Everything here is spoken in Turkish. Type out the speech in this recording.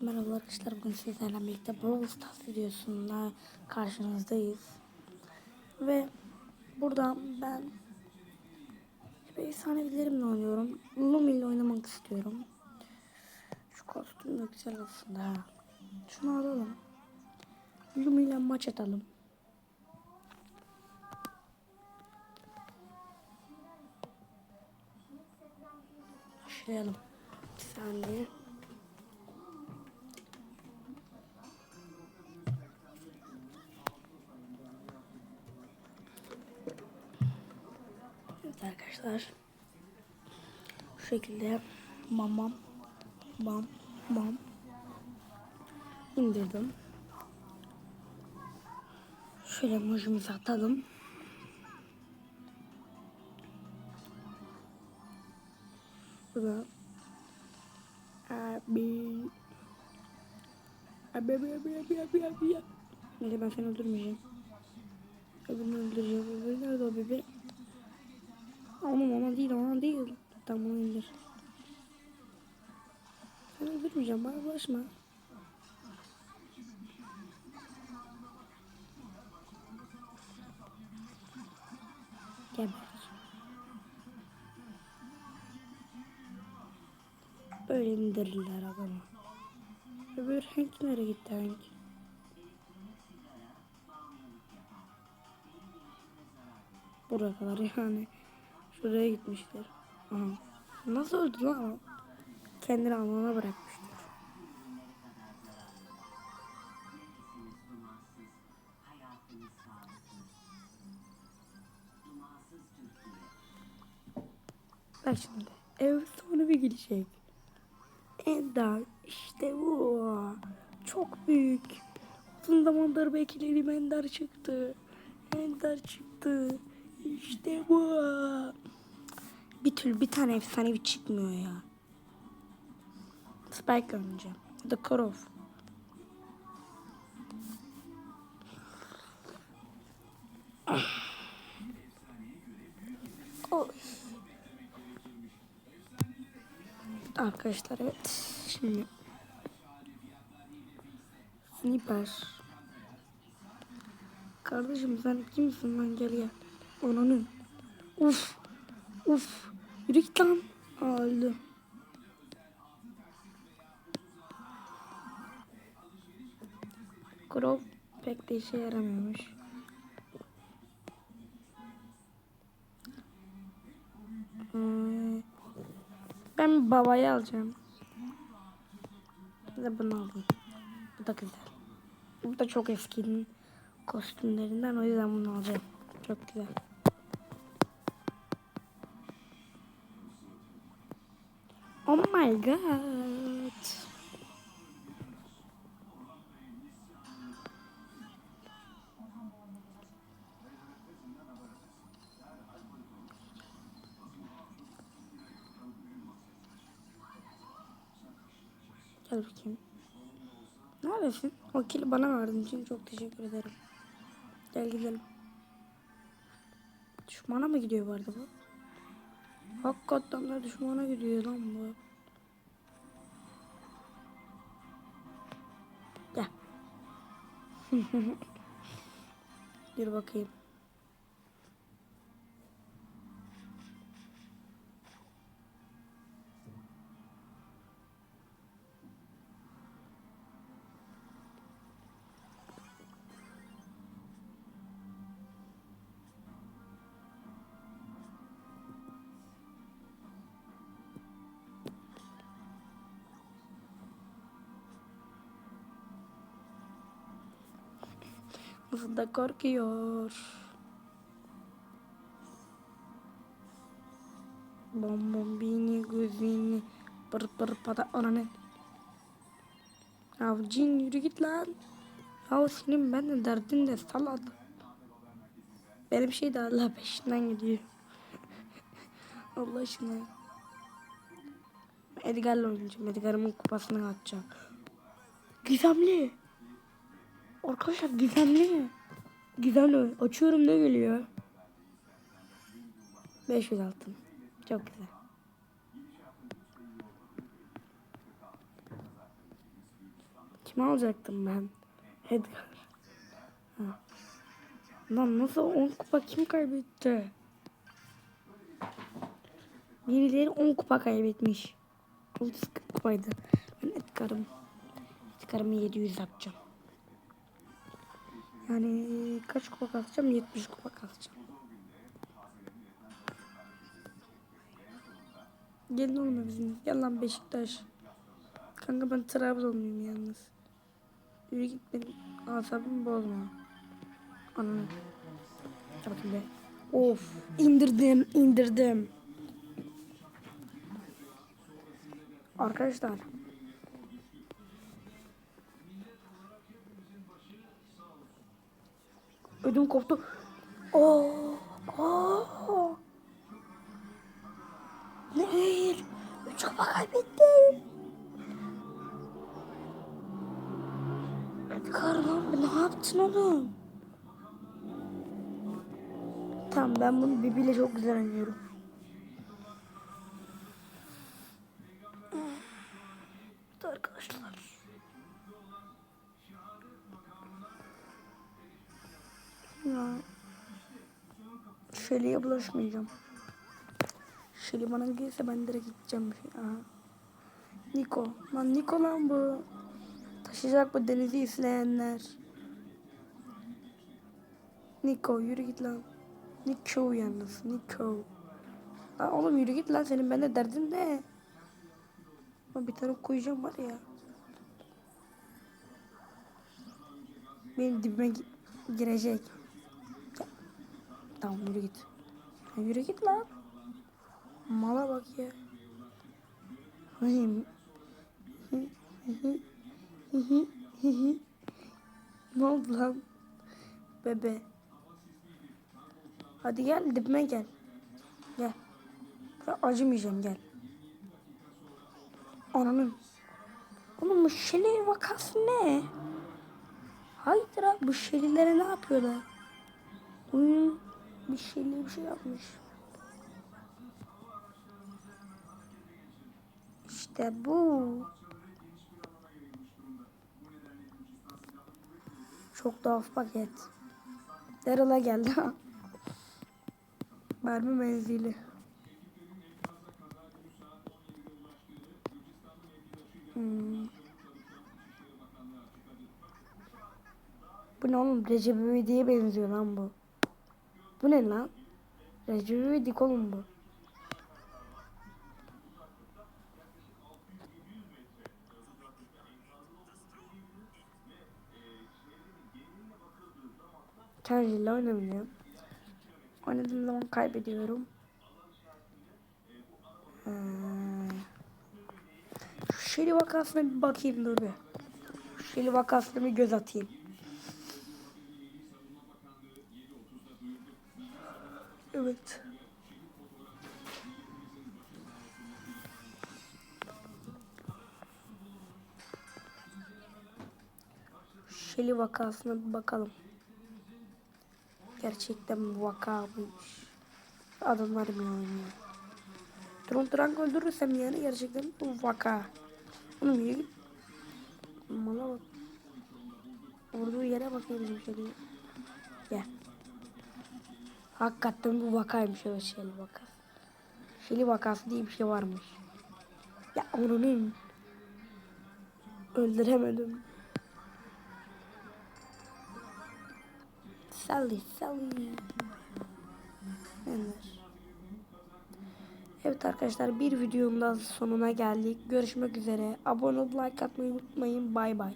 Merhaba arkadaşlar bugün sizlerle birlikte Brawl Stars videosunda karşınızdayız. Ve burada ben efsanelerimle oynuyorum. Lumi ile oynamak istiyorum. Şu kostüm de güzel aslında. Şunu alalım. Lumi ile maç atalım. Arkadaşlar. Şu şekilde mamam bam bam indirdim. Şöyle mojumuzu atalım. Burada abi abi abi abi abi abi abi ben seni öldürmeyeceğim. Öbürünü öldüreceğim. Nerede o bebe? Oğlum ona değil ona değil. Tamam onu indir. Sen öldürmeyeceğim bana bulaşma. Geber. Böyle indirirler adamı. Öbür Hank nereye gitti Hank? Buraya kadar yani. Şuraya gitmişler. Aha. Nasıl öldü lan o? Kendini alana bırakmıştır. Bak şimdi. Efsane bir gidecek. Ender işte bu. Çok büyük. Uzun zamandır beklediğim Ender çıktı. Ender çıktı. İşte bu. Bir türlü bir tane efsane bir çıkmıyor ya. Spike önce. The. Oy. Arkadaşlar evet. Şimdi Sniper. Kardeşim sen kimsin lan gel gel. Onanın. Uf. Uf. Yürü git lan. Aa, öldü. Grove pek de işe yaramıyormuş. Hmm. Ben babayı alacağım. De bunu alayım. Bu da güzel. Bu da çok eskinin kostümlerinden o yüzden bunu alacağım. Çok güzel. Oh my god. Gel bakayım. Neredesin? O kili bana verdiğin için çok teşekkür ederim. Gel gidelim. Düşmana mı gidiyor bu arada bu? Hakikaten de düşmana gidiyor lan bu. Gel. Dur bakayım. Nasıl da korkuyor. Bom bom bini gözini pır pır pada ananı. Ya cin yürü git lan. Ya senin ben de derdin de salak. Benim şey de Allah peşinden gidiyor. Allah aşkına. Edgar'la oynayacağım. Edgar'ımın kupasını atacağım. Gizemli. Arkadaşlar gizemli. Gizemli. Açıyorum ne geliyor? 500 altın. Çok güzel. Kimi alacaktım ben? Edgar. Ha. Lan nasıl 10 kupa kim kaybetti? Birileri 10 kupa kaybetmiş. 30 kupaydı. Ben Edgar'ım. Edgar'ımı 700 yapacağım. Yani kaç kupa kasacağım? 70 kupa kasacağım. Gelin olma bizim. Gel lan Beşiktaş. Kanka ben Trabzonluyum yalnız. Yürü git benim asabımı bozma. Ananı. Bakayım be. Of indirdim indirdim. Arkadaşlar. Ödüm koptu. Oo, oo. Ne hayır. Üç kafa kaybettim. Lan ne yaptın oğlum? Tamam ben bunu Bibi'yle çok güzel oynuyorum. Şeli'ye bulaşmayacağım. Şeli bana gelirse ben direkt gideceğim. Aha. Niko. Lan Niko lan bu. Taşıyacak bu denizi izleyenler. Niko yürü git lan. Niko yalnız. Niko. Lan oğlum yürü git lan senin bende derdin ne? Lan bir tane koyacağım var ya. Benim dibime gi- girecek. Tamam yürü git. Yürü git lan. Mala bak ya. Hayır. ne oldu lan? Bebe. Hadi gel dibime gel. Gel. Ya acımayacağım gel. Ananın. Oğlum bu şeli vakası ne? Haydır abi bu şelilere ne yapıyorlar? Hmm, bir şeli bir şey yapmış. İşte bu. Çok tuhaf paket. Daryl'a geldi ha. Mermi menzili. Hmm. Bu ne oğlum? Recep İvedik'e benziyor lan bu. Bu ne lan? Recep İvedik oğlum bu. Kendisiyle oynamıyorum. Oynadığım zaman kaybediyorum. Ee, şu Şeli vakasına bir bakayım dur bir. Şu Şeli vakasına bir göz atayım. Evet. Şeli vakasına bir bakalım. Gerçekten vaka mıymış? Adamlar mı oynuyor? Tron Trank öldürürsem yani gerçekten vaka. Oğlum yürü git. Mala bak. Vurduğu yere bak ya bizim. Gel. Hakikaten bu vakaymış o Şeli vakası. Şeli vakası diye bir şey varmış. Ya onun öldüremedim. Sally, Sally. Ender. Evet arkadaşlar bir videonun da sonuna geldik. Görüşmek üzere. Abone olup like atmayı unutmayın. Bay bay.